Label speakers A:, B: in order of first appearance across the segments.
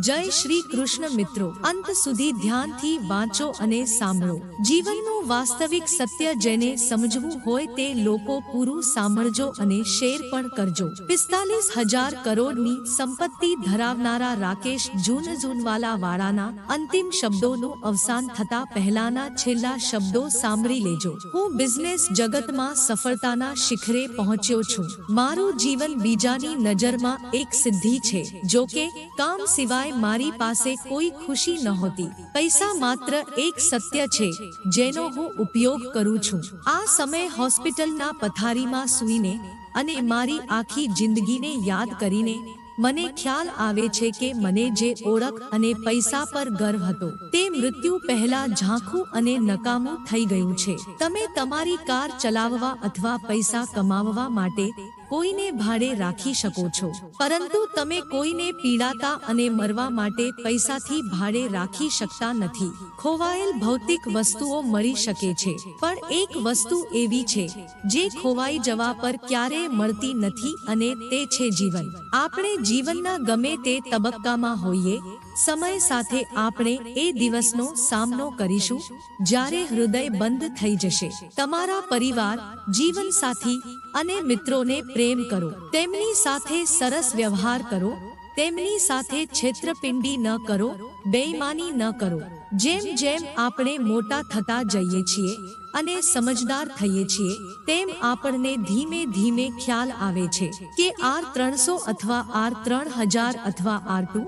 A: જય શ્રી કૃષ્ણ મિત્રો. અંત સુધી ધ્યાનથી વાંચો અને સાંભળો. જીવનનું વાસ્તવિક સત્ય જેને સમજવું હોય તે લોકો પૂરું સાંભળજો અને શેર પણ કરજો. પિસ્તાલીસ હજાર કરોડની સંપત્તિ ધરાવનારા રાકેશ જૂનઝૂનવાલા વાળાના અંતિમ શબ્દોનું અવસાન થતા પહેલાના છેલ્લા શબ્દો સાંભળી લેજો. હું બિઝનેસ જગતમાં સફળતાના શિખરે પહોંચ્યો છું. મારું જીવન બીજાની નજરમાં એક સિદ્ધિ છે. જો કે કામ સિવાય મારી પાસે કોઈ ખુશી નહોતી. પૈસા માત્ર એક સત્ય છે, જેનો હું ઉપયોગ કરું છું. આ સમય હોસ્પિટલના પથારીમાં સૂઈને અને મારી આખી જિંદગીને યાદ કરીને મને ખ્યાલ આવે છે કે મને જે ઓળખ અને પૈસા પર ગર્વ હતો, તે મૃત્યુ પહેલા ઝાંખું અને નકામું થઈ ગયું છે. તમે તમારી કાર ચલાવવા અથવા પૈસા કમાવવા માટે કોઈને ભાડે રાખી શકો છો. પરંતુ તમે કોઈને પીડાતા અને મરવા માટે પૈસાથી ભાડે રાખી શકતા નથી. ખોવાયેલ ભૌતિક વસ્તુઓ મળી શકે છે, પણ એક વસ્તુ એવી છે, જે ખોવાઈ જવા પર ક્યારેય મળતી નથી અને તે છે જીવન. આપણે જીવનના ગમે તે તબક્કામાં હોઈએ, સમય સાથે આપણે એ દિવસનો સામનો કરીશું, જ્યારે હૃદય બંધ થઈ જશે. તમારા પરિવાર જીવન સાથી અને મિત્રોને પ્રેમ કરો. તેમની સાથે સરસ વ્યવહાર કરો. તેમની સાથે છેતરપિંડી ન કરો. બેઈમાની ન કરો. જેમ જેમ આપણે મોટા થતા જઈએ છીએ અને સમજદાર થઈએ છીએ, તેમ આપણને ધીમે ધીમે ખ્યાલ આવે છે કે આર ત્રણસો અથવા આર ત્રણ હજાર અથવા આર ટુ,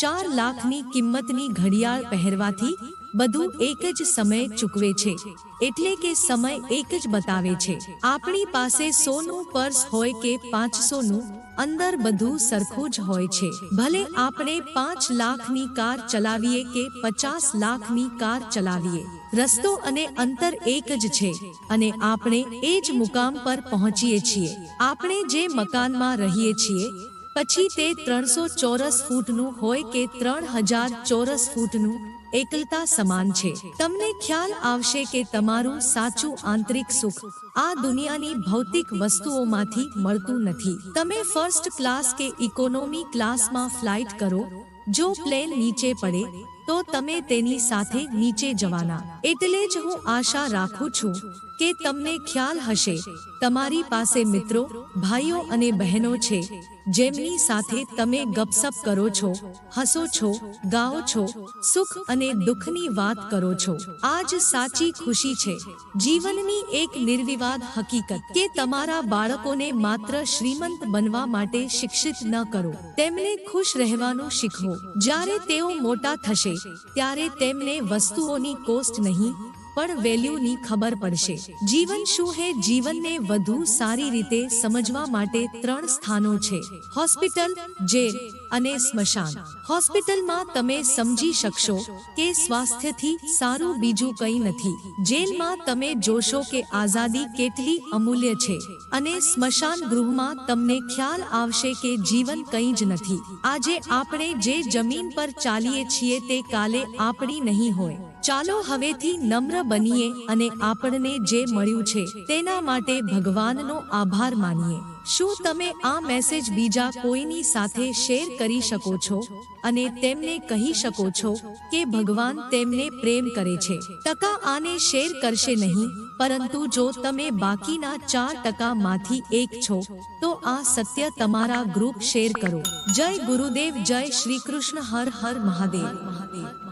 A: ચાર લાખની કિંમતની ઘડિયાળ પહેરવાથી બધું એક જ સમય ચૂકવે છે. એટલે કે સમય એક જ બતાવે છે. આપણી પાસે સોનું પર્સ હોય કે પાંચસો નું અંદર બધું સરખું જ હોય છે. ભલે આપણે પાંચ લાખની કાર ચલાવીએ કે પચાસ લાખની કાર ચલાવીએ. રસ્તો અને અંતર એક જ છે અને આપણે એ જ મુકામ પર પહોંચીએ છીએ. આપણે જે મકાનમાં રહીએ છીએ પછી તે ત્રણસો ચોરસ ફૂટનું હોય કે ત્રણ હજાર ચોરસ ફૂટનું એકલતા સમાન છે. તમને ખ્યાલ આવશે કે તમારું સાચું આંતરિક સુખ આ દુનિયાની ભૌતિક વસ્તુઓમાંથી મળતું નથી. તમે ફર્સ્ટ ક્લાસ કે ઇકોનોમી ક્લાસમાં ફ્લાઇટ કરો, જો પ્લેન નીચે પડે તો તમે તેની સાથે નીચે જવાના. એટલે જ હું આશા રાખું છું કે તમને ખ્યાલ હશે. તમારી પાસે મિત્રો, ભાઈઓ અને બહેનો છે, જેમની સાથે તમે ગપસપ કરો છો, હસો છો, ગાઓ છો, સુખ અને દુઃખની વાત કરો છો. આજ સાચી ખુશી છે. જીવનની એક નિર્વિવાદ હકીકત કે તમારા બાળકોને માત્ર શ્રીમંત બનવા માટે શિક્ષિત ન કરો. તેમને ખુશ રહેવાનું શીખવો. જ્યારે તેઓ મોટા થશે ત્યારે તેમને વસ્તુઓની કોસ્ટ નહીં પણ વેલ્યુની ખબર પડશે. જીવન શું હે? જીવનને વધુ સારી રીતે સમજવા માટે ત્રણ સ્થાનો છે. હોસ્પિટલ, જેલ અને સ્મશાન. હોસ્પિટલમાં તમે સમજી શકશો કે સ્વાસ્થ્યથી સારું બીજું કંઈ નથી. જેલમાં તમે જોશો કે આઝાદી કેટલી અમૂલ્ય છે અને સ્મશાન ગૃહમાં તમને ખ્યાલ આવશે કે જીવન કંઈ જ નથી. આજે આપણે જે જમીન પર ચાલીએ છીએ તે કાલે આપણી નહીં હોય. ચાલો હવેથી નમ્ર બનીએ અને આપણને જે મળ્યું છે તેના માટે ભગવાનનો આભાર માનીએ. શું તમે આ મેસેજ બીજા કોઈની સાથે શેર કરી શકો છો? અને તેમને કહી શકો છો કે ભગવાન તેમને પ્રેમ કરે છે. ટકા આને શેર કરશે નહીં, પરંતુ જો તમે બાકીના ચાર ટકામાંથી એક છો, તો આ સત્ય તમારા ગ્રુપ શેર કરો. જય ગુરુદેવ, જય શ્રી કૃષ્ણ, હર હર મહાદેવ. મહાદેવ